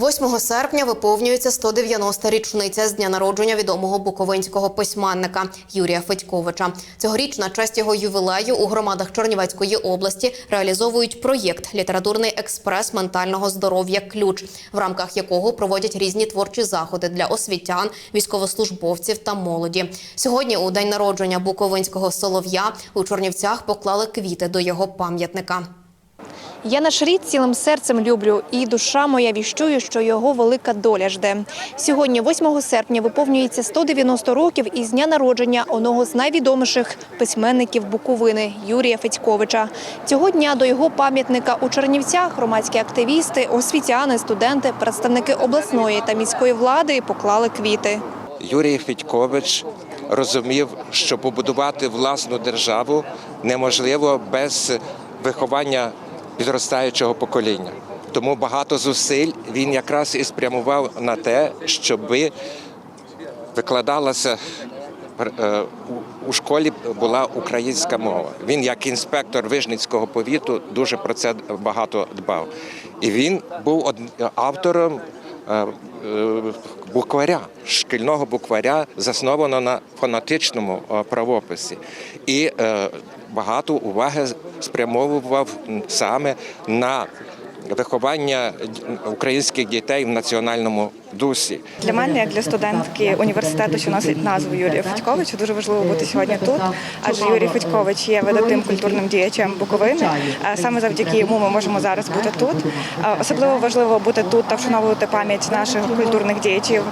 8 серпня виповнюється 190-та річниця з дня народження відомого буковинського письменника Юрія Федьковича. Цьогоріч на честь його ювілею у громадах Чернівецької області реалізовують проєкт Літературний експрес ментального здоров'я Ключ, в рамках якого проводять різні творчі заходи для освітян, військовослужбовців та молоді. Сьогодні, у день народження буковинського солов'я, у Чорнівцях поклали квіти до його пам'ятника. Я наш рід цілим серцем люблю, і душа моя віщує, що його велика доля жде. Сьогодні, 8 серпня, виповнюється 190 років із дня народження одного з найвідоміших письменників Буковини Юрія Федьковича. Цього дня до його пам'ятника у Чернівцях громадські активісти, освітяни, студенти, представники обласної та міської влади поклали квіти. Юрій Федькович розумів, що побудувати власну державу неможливо без виховання підростаючого покоління. Тому багато зусиль він якраз і спрямував на те, щоби викладалася е, у- школі була українська мова. Він, як інспектор Вижницького повіту, дуже про це багато дбав. І він був автором е, букваря, шкільного букваря, заснованого на фонетичному е, правописі. І е, багато уваги спрямовував саме на виховання українських дітей в національному дусі. Для мене, як для студентки університету, що носить назву Юрія Федьковича, дуже важливо бути сьогодні тут, адже Юрій Федькович є видатним культурним діячем Буковини. Саме завдяки йому ми можемо зараз бути тут. Особливо важливо бути тут та вшановувати пам'ять наших культурних діячів.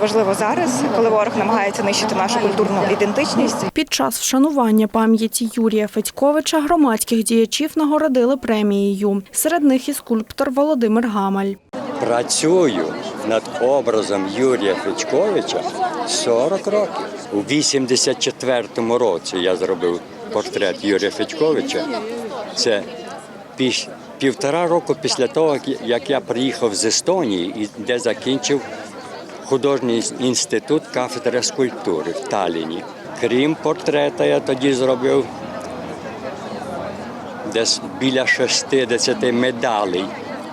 Важливо зараз, коли ворог намагається нищити нашу культурну ідентичність. Під час вшанування пам'яті Юрія Федьковича громадських діячів нагородили премією. Серед них і скульптор Володимир Гамаль. Працюю над образом Юрія Федьковича 40 років. У 84-му році я зробив портрет Юрія Федьковича. Це піш- півтора року після того, як- я приїхав з Естонії, і де закінчив художній інститут кафедри скульптури в Талліні. Крім портрета, я тоді зробив десь біля 60 медалей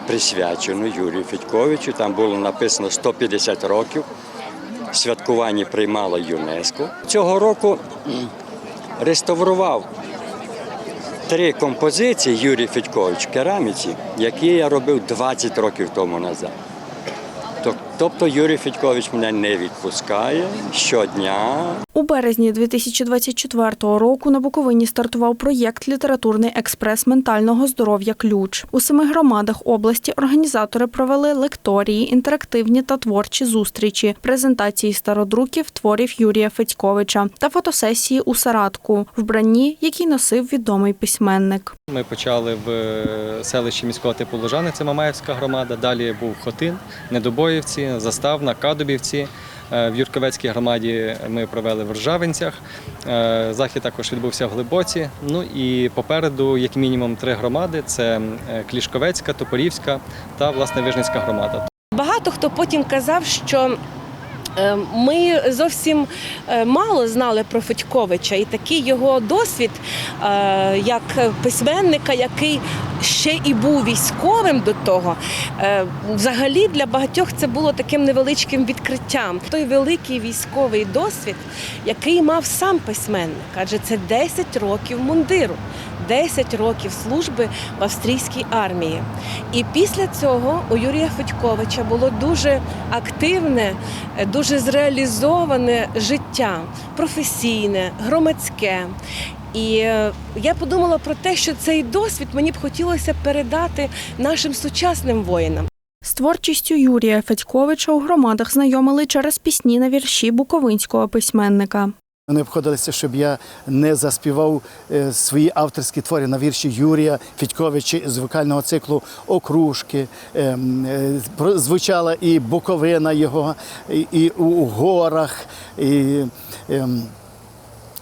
присвячено Юрію Федьковичу. Там було написано 150 років. Святкування приймала ЮНЕСКО. Цього року реставрував три композиції Юрій Федькович в кераміці, які я робив 20 років тому назад. Тобто Юрій Федькович мене не відпускає щодня У березні 2024 року на Буковині стартував проєкт Літературний експрес ментального здоров'я Ключ. У семи громадах області організатори провели лекторії, інтерактивні та творчі зустрічі, презентації стародруків творів Юрія Федьковича та фотосесії у Саратку, вбранні, який носив відомий письменник. Ми почали в е, селищі міського типу Лужани, це Мамаївська громада. Далі був Хотин, Недобоївці, Заставна, Кадубівці. Е, В Юрковецькій громаді ми провели в Ржавинцях. Е, Захід також відбувся в Глибоці. Ну і попереду, як мінімум, три громади: це е, Клішковецька, Топорівська та власне Вижницька громада. Багато хто потім казав, що ми зовсім е, мало знали про Федьковича, і такий його досвід е, як письменника, який ще і був військовим до того. е, Взагалі для багатьох це було таким невеличким відкриттям. Той великий військовий досвід, який мав сам письменник, адже це 10 років мундиру. 10 років служби в австрійській армії. І після цього у Юрія Федьковича було дуже активне, е, дуже зреалізоване життя, професійне, громадське. І е, я подумала про те, що цей досвід мені б хотілося передати нашим сучасним воїнам. З творчістю Юрія Федьковича у громадах знайомили через пісні на вірші буковинського письменника. Вони обходилися, щоб я не заспівав е, свої авторські твори на вірші Юрія Федьковича з вокального циклу Окружки. Ем, е, Звучала і Буковина його, і, у, горах. І, ем,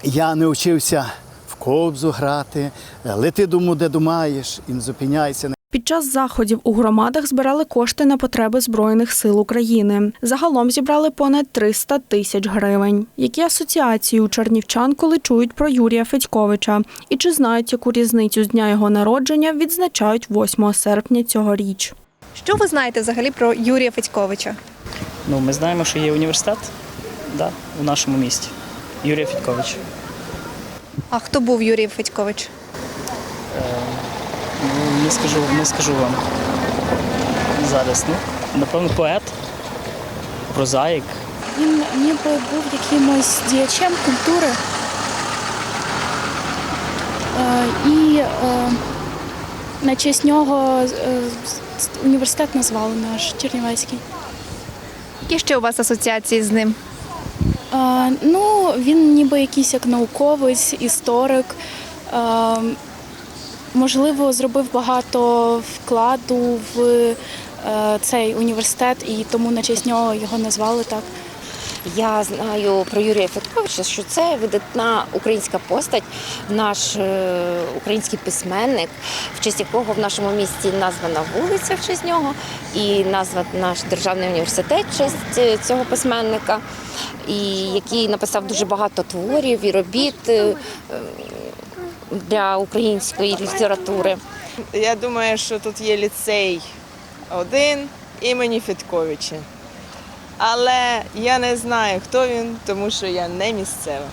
я не вчився в кобзу грати. Лети дому, де думаєш, і не зупиняйся. Під час заходів у громадах збирали кошти на потреби Збройних сил України. Загалом зібрали понад 300 тисяч гривень. Які асоціації у чернівчан, коли чують про Юрія Федьковича? І чи знають, яку різницю з дня його народження відзначають 8 серпня цьогоріч? Що ви знаєте взагалі про Юрія Федьковича? Ну, ми знаємо, що є університет да, у нашому місті. Юрія Федькович. А хто був Юрій Федькович? Не скажу, не скажу вам зараз. Ну, напевно, поет, прозаїк. Він ніби був якимось діячем культури. Е, І е, на честь нього е, університет назвали наш Чернівецький. Які ще у вас асоціації з ним? Е, Ну, він ніби якийсь як науковець, історик. Можливо, зробив багато вкладу в е, цей університет, і тому на честь нього його назвали так. Я знаю про Юрія Федьковича, що це видатна українська постать, наш е, український письменник, в честь якого в нашому місті названа вулиця в честь нього, і назва наш державний університет в честь е, цього письменника, і який написав дуже багато творів і робіт для української літератури. Я думаю, що тут є ліцей один імені Федьковича. Але я не знаю, хто він, тому що я не місцева.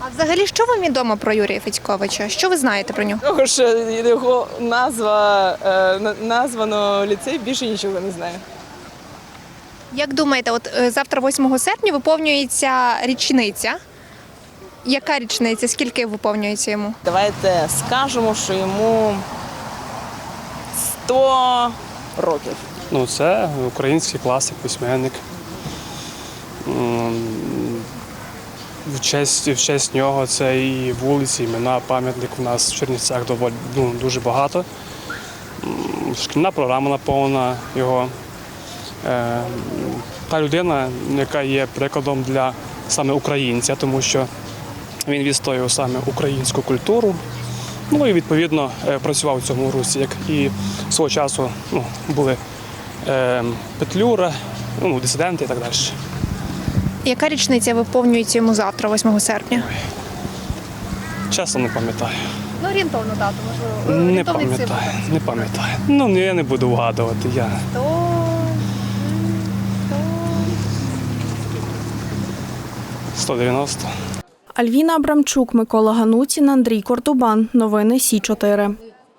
А взагалі, що вам відомо про Юрія Федьковича? Що ви знаєте про нього? Того, що його назва е, названо ліцей, більше нічого не знаю. Як думаєте, от е, завтра, 8 серпня, виповнюється річниця. Яка річниця? Скільки виповнюється йому? Давайте скажемо, що йому 100 років. Ну, це український класик, письменник. В честь, в честь нього це і вулиці, імена, пам'ятник у нас в Чернівцях доволі ну, дуже багато. Шкільна програма наповнена його. Е, Та людина, яка є прикладом для саме українця, тому що він відстоював саме українську культуру. Ну і відповідно е, працював у цьому русі, як і свого часу ну, були е, Петлюра, ну, дисиденти і так далі. Яка річниця виповнюється йому завтра, 8 серпня? Чесно не пам'ятаю. Ну, орієнтовну дату, можливо. Не пам'ятаю, не пам'ятаю. Ну, я не буду вгадувати. Я. То... 190. Альвіна Абрамчук, Микола Ганутін, Андрій Кордубан. Новини Сі 4